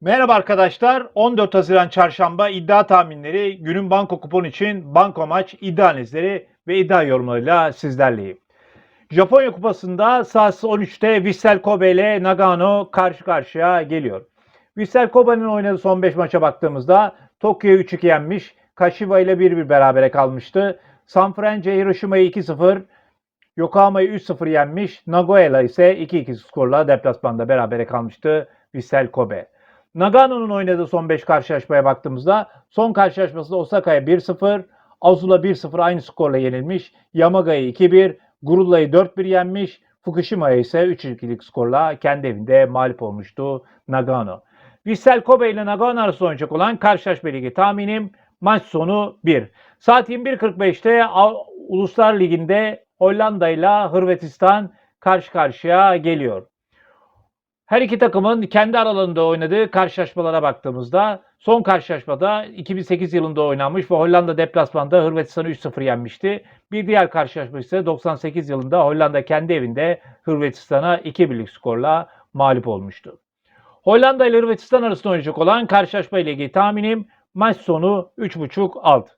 Merhaba arkadaşlar. 14 Haziran Çarşamba iddia tahminleri, günün banko kupon için banko maç iddia analizleri ve iddia yorumlarıyla sizlerleyim. Japonya Kupası'nda saat 13'te Vissel Kobe ile Nagano karşı karşıya geliyor. Vissel Kobe'nin oynadığı son 5 maça baktığımızda Tokyo'yu 3-2 yenmiş, Kashiwa ile 1-1 berabere kalmıştı. Sanfrecce Hiroşima'yı 2-0, Yokohama'yı 3-0 yenmiş, Nagoya ise 2-2 skorla deplasmanda berabere kalmıştı Vissel Kobe. Nagano'nun oynadığı son 5 karşılaşmaya baktığımızda son karşılaşmasında Osaka'ya 1-0, Azula 1-0 aynı skorla yenilmiş, Yamaga'yı 2-1, Gurulla'yı 4-1 yenmiş, Fukushima'ya ise 3-2'lik skorla kendi evinde mağlup olmuştu Nagano. Vissel Kobe ile Nagano arasında oynayacak olan karşılaşma ligi tahminim maç sonu 1. Saat 21.45'te Av- Uluslar Ligi'nde Hollanda ile Hırvatistan karşı karşıya geliyor. Her iki takımın kendi aralarında oynadığı karşılaşmalara baktığımızda son karşılaşmada 2008 yılında oynanmış ve Hollanda deplasmanda Hırvatistan'ı 3-0 yenmişti. Bir diğer karşılaşma ise 98 yılında Hollanda kendi evinde Hırvatistan'a 2-1'lik skorla mağlup olmuştu. Hollanda ile Hırvatistan arasında oynayacak olan karşılaşma ile ilgili tahminim maç sonu 3.5 alt.